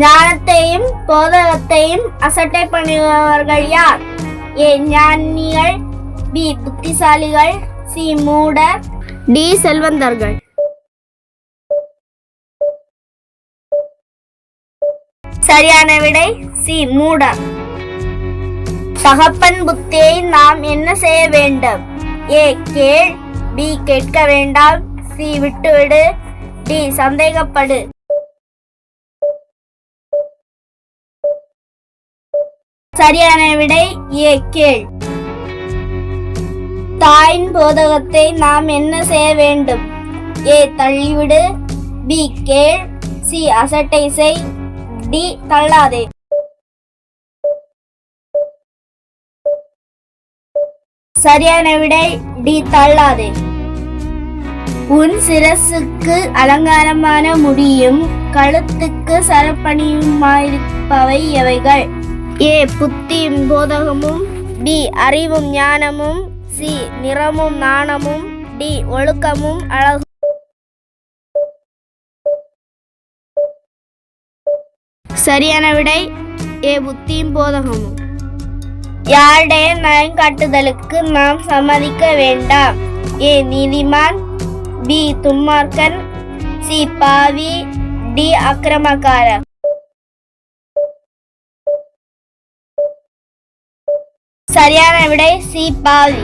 ஞானத்தையும் போதகத்தையும் அசட்டை பண்ணுபவர்கள் யார்? ஏ ஞானிகள் பி புத்திசாலிகள் சி மூடர். டி செல்வந்தர்கள். சரியான விடை சி மூடர். தகப்பன் புத்தியை நாம் என்ன செய்ய வேண்டும்? ஏ கேள் பி கேட்க வேண்டாம் சி விட்டுவிடு டி சந்தேகப்படு. சரியான விடை ஏ கேள். தாயின் போதகத்தை நாம் என்ன செய்ய வேண்டும்? ஏ தள்ளிவிடு. பி கேள். சி அசட்டை செய். டி தள்ளாதே. சரியான விடை டி தள்ளாதே. உன் சிரசுக்கு அலங்காரமான முடியும் கழுத்துக்கு சரப்பணியுமாயிருப்பவை எவைகள்? ஏ புத்தியும் போதகமும் பி அறிவும் ஞானமும் சி நிறமும் நாணமும் டி ஒழுக்கமும் அழகும் சரியான விடை ஏ புத்தியும் போதகமும். யாருடைய நயங்காட்டுதலுக்கு நாம் சம்மதிக்க வேண்டாம். ஏ நீதிமான் பி துன்மார்க்கன் சி பாவி டி அக்கிரமக்காரர். சரியான விடை சி பாவி